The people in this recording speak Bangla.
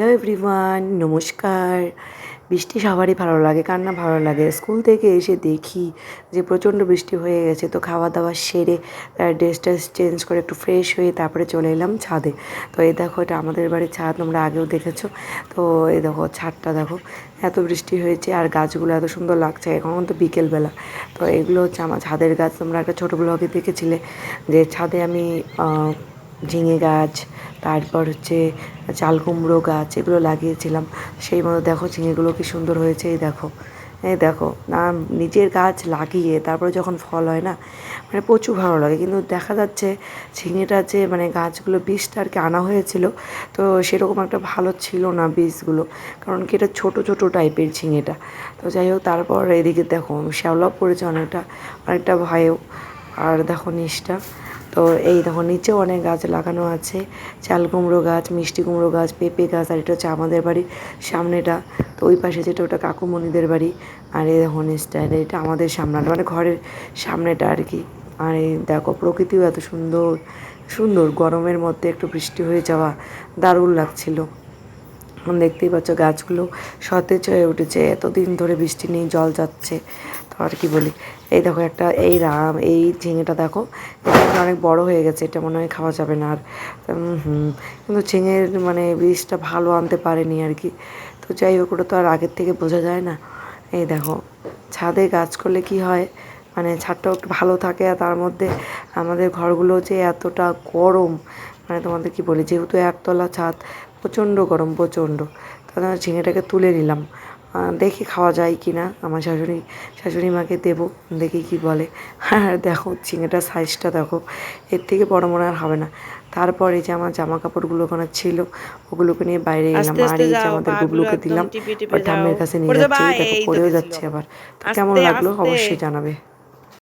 হ্যালো এভরিওয়ান, নমস্কার। বৃষ্টি সবারই ভালো লাগে, কার না ভালো লাগে? স্কুল থেকে এসে দেখি যে প্রচণ্ড বৃষ্টি হয়ে গেছে, তো খাওয়া দাওয়া সেরে ড্রেস ট্রেস চেঞ্জ করে একটু ফ্রেশ হয়ে তারপরে চলে এলাম ছাদে। তো এই দেখো, এটা আমাদের বাড়ির ছাদ, তোমরা আগেও দেখেছ। তো এই দেখো, ছাদটা দেখো, এত বৃষ্টি হয়েছে আর গাছগুলো এত সুন্দর লাগছে, এখন তো বিকেলবেলা। তো এগুলো হচ্ছে আমার ছাদের গাছ, তোমরা একটা ছোটো ব্লগে দেখেছিলে যে ছাদে আমি ঝিঙে গাছ, তারপর হচ্ছে চাল কুমড়ো গাছ, এগুলো লাগিয়েছিলাম। সেই মতো দেখো ঝিঙেগুলো কি সুন্দর হয়েছে, এই দেখো। এই দেখো, না, নিজের গাছ লাগিয়ে তারপরে যখন ফল হয় না মানে প্রচুর ভালো লাগে। কিন্তু দেখা যাচ্ছে ঝিঙেটা যে মানে গাছগুলো বীজটা আর কি আনা হয়েছিল, তো সেরকম একটা ভালো ছিল না বীজগুলো কারণ কি, এটা ছোটো ছোটো টাইপের ঝিঙেটা। তো যাই হোক, তারপর এদিকে দেখো, শ্যাওলাও পড়েছে অনেকটা অনেকটা ভয়েও। আর দেখো নিচটা তো এই দেখো, নিচেও অনেক গাছ লাগানো আছে। চাল কুমড়ো গাছ, মিষ্টি কুমড়ো গাছ, পেঁপে গাছ, আর এটা হচ্ছে আমাদের বাড়ির সামনেটা। তো ওই পাশে যেটা, ওটা কাকুমণিদের বাড়ি। আর এই দেখো, নিচটা এটা আমাদের সামনেটা মানে ঘরের সামনেটা আর কি। আর এই দেখো, প্রকৃতিও এত সুন্দর সুন্দর। গরমের মধ্যে একটু বৃষ্টি হয়ে যাওয়া দারুণ লাগছিল। দেখতেই পাচ্ছ গাছগুলো সতেজ হয়ে উঠেছে, এতদিন ধরে বৃষ্টি নেই, জল যাচ্ছে। তো আর কি বলি? এই দেখো একটা, এই রাম, এই ঝিঙেটা দেখো, এটা অনেক বড় হয়ে গেছে, এটা মনে হয় খাওয়া যাবে না আর। হুম, কিন্তু ঝিঙের মানে বীজটা ভালো আনতে পারেনি আর কি। তো যাই হোক, ওটা তো আর আগের থেকে বোঝা যায় না। এই দেখো, ছাদে গাছ করলে কি হয়? মানে ছাদটাও একটু ভালো থাকে, আর তার মধ্যে আমাদের ঘরগুলো যে এতটা গরম মানে তোমাদের কি বলি যেহেতু একতলা ছাদ প্রচণ্ড গরম প্রচণ্ড। আমি ঝিঙেটাকে তুলে নিলাম। দেখি খাওয়া যায় কি না আমার শাশুড়ি শাশুড়ি মাকে দেবো দেখি কি বলে। আর দেখো ঝিঙেটার সাইজটা দেখো এর থেকে বড় মনে আর হবে না। তারপরে যে আমার জামা কাপড়গুলো ওখানে ছিল ওগুলোকে নিয়ে বাইরে গেলাম আস্তে আর এই যে আমাদের পাগুলো গুবলুকে দিলাম ঠাম্মের কাছে নিয়ে যাচ্ছে দেখো পড়েও যাচ্ছে আবার। তো কেমন লাগল? অবশ্যই জানাবে।